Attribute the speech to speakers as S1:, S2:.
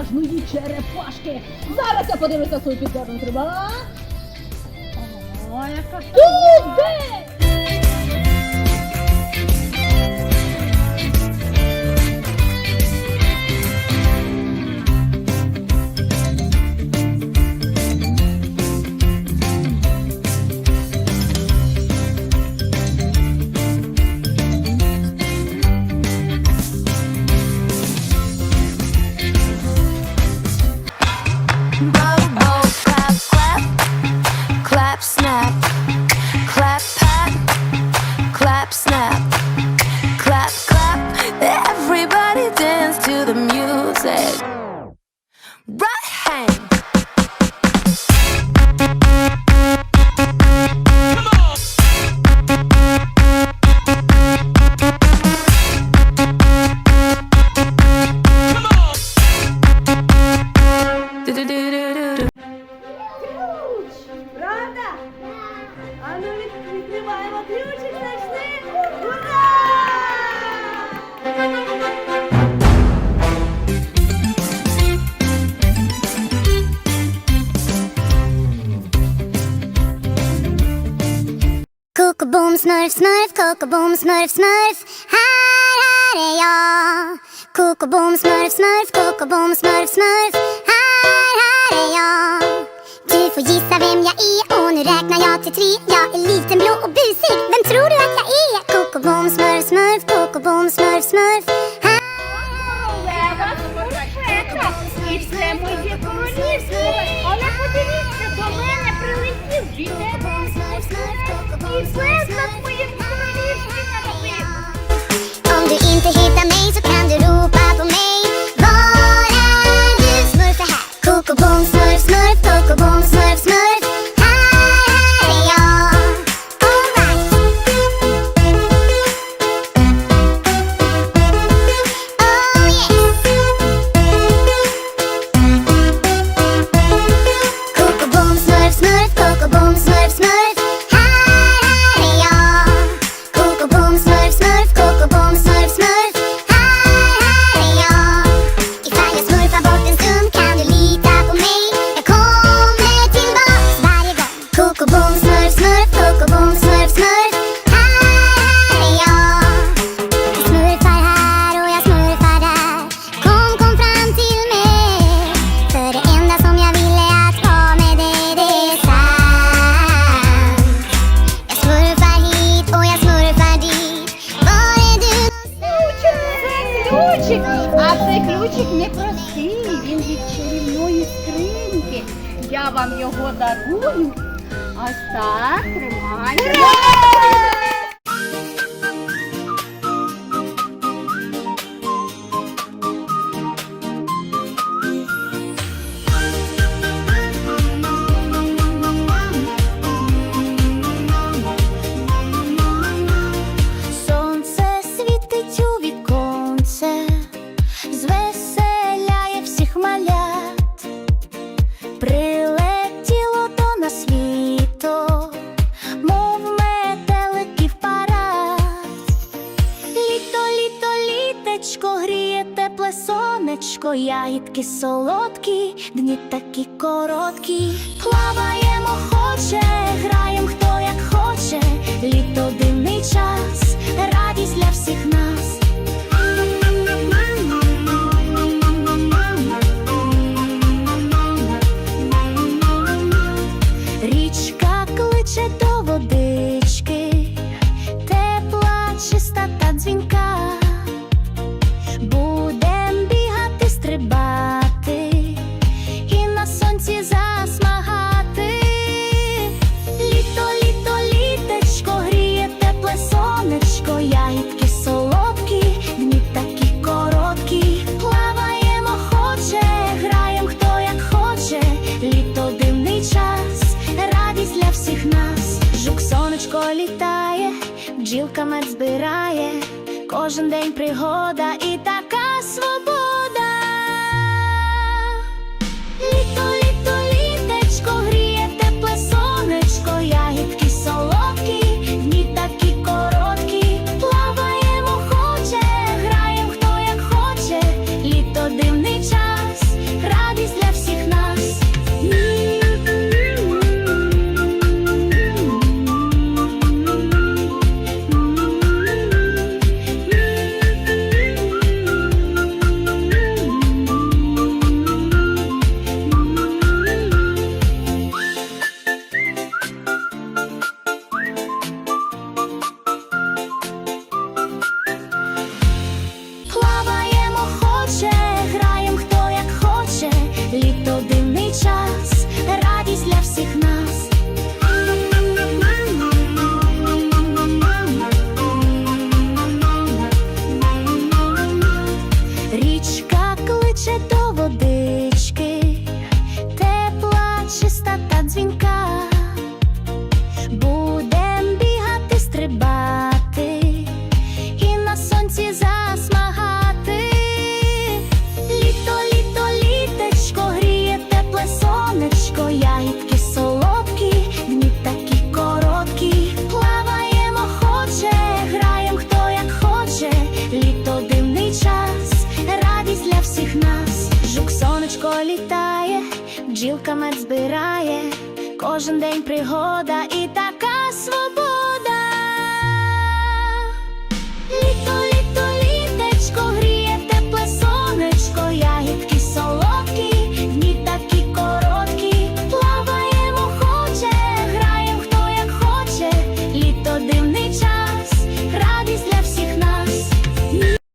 S1: вантажної черепашки. Зараз я подивлюся свою підзорну треба.
S2: О, яка
S3: Туди! said. Right
S4: Smurf, smurf, kokobom, smurf, smurf. Här, här är jag. Kokobom, smurf, smurf, kokobom, smurf, smurf. Här, här är jag. Du får gissa vem jag är. Och nu räknar jag till tre. Jag är liten, blå och busig, vem tror du att jag är? Kokobom, smurf
S2: On the internet, amazing. чарівної скриньки. Я вам його дарую. Ось так тримайте.
S4: Листячко гріє тепле сонечко, ягідки солодкі, дні такі короткі, плаваємо хоче, граєм хто як хоче, літо дивний час, радість для всіх нас. бджілка мед збирає, кожен день пригода і така свобода. Жук сонечко літає, бджілка мед збирає, кожен день пригода і така свобода.